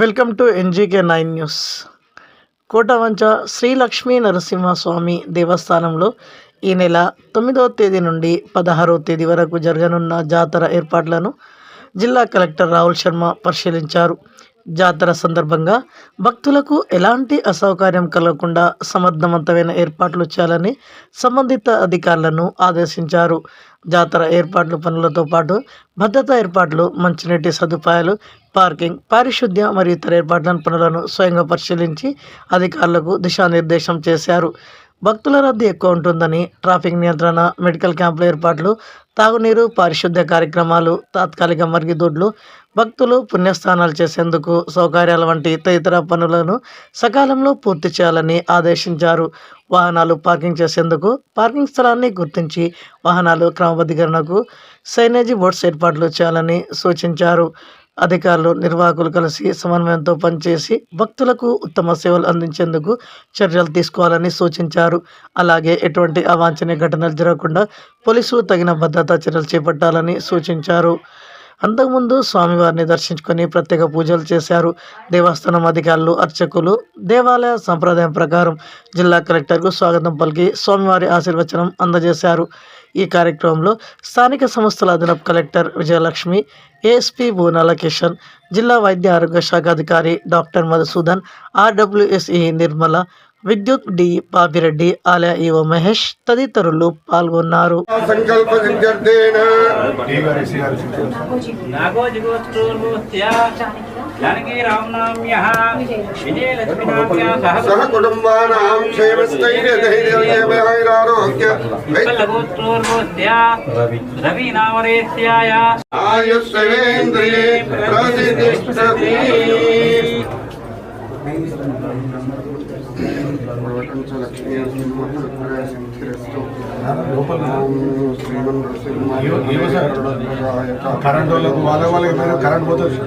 Welcome to NGK nine news. Kotavancha Sri Lakshmi Narasimhaswamy దేవస్థానంలో ఈ నెల తొమ్మిదవ తేదీ నుండి పదహారవ తేదీ వరకు జరగనున్న జాతర ఏర్పాట్లను జిల్లా కలెక్టర్ రాహుల్ శర్మ పరిశీలించారు. జాతర సందర్భంగా భక్తులకు ఎలాంటి అసౌకర్యం కలగకుండా సమర్థవంతమైన ఏర్పాట్లు చేయాలని సంబంధిత అధికారులను ఆదేశించారు. జాతర ఏర్పాట్లు పనులతో పాటు భద్రతా ఏర్పాట్లు మంచినీటి సదుపాయాలు పార్కింగ్ పారిశుద్ధ్య మరియు ఇతర ఏర్పాట్ల పనులను స్వయంగా పరిశీలించి అధికారులకు దిశానిర్దేశం చేశారు. భక్తుల రద్దీ ఎక్కువ ఉంటుందని ట్రాఫిక్ నియంత్రణ మెడికల్ క్యాంపుల ఏర్పాట్లు తాగునీరు పారిశుద్ధ్య కార్యక్రమాలు తాత్కాలిక మరుగుదొడ్లు భక్తులు పుణ్యస్నానాలు చేసేందుకు సౌకర్యాల వంటి తదితర పనులను సకాలంలో పూర్తి చేయాలని ఆదేశించారు. వాహనాలు పార్కింగ్ చేసేందుకు పార్కింగ్ స్థలాన్ని గుర్తించి వాహనాలు క్రమబద్ధీకరణకు సైనేజీ బోర్డ్స్ ఏర్పాట్లు చేయాలని సూచించారు. అధికారులు నిర్వాహకులు కలిసి సమన్వయంతో పనిచేసి భక్తులకు ఉత్తమ సేవలు అందించేందుకు చర్యలు తీసుకోవాలని సూచించారు. అలాగే ఎటువంటి అవాంఛనీయ ఘటనలు జరగకుండా పోలీసు తగిన భద్రతా చర్యలు చేపట్టాలని సూచించారు. అంతకుముందు స్వామివారిని దర్శించుకొని ప్రత్యేక పూజలు చేశారు. దేవస్థానం అధికారులు అర్చకులు దేవాలయ సంప్రదాయం ప్రకారం జిల్లా కలెక్టర్కు స్వాగతం పలికి స్వామివారి ఆశీర్వచనం అందజేశారు. ఈ కార్యక్రమంలో స్థానిక సంస్థల అదనపు కలెక్టర్ విజయలక్ష్మి ఏఎస్పీ బూనాల కిషన్ జిల్లా వైద్య ఆరోగ్య శాఖ అధికారి డాక్టర్ మధుసూదన్ ఆర్డబ్ల్యూఎస్ఈ నిర్మల విద్యుత్ డి పాపిరెడ్డి ఆలయ ఈవో మహేష్ తదితరులు పాల్గొన్నారు. కరెంట్ వాళ్ళకు వాళ్ళ వాళ్ళకి కరెంట్ పోతుంది.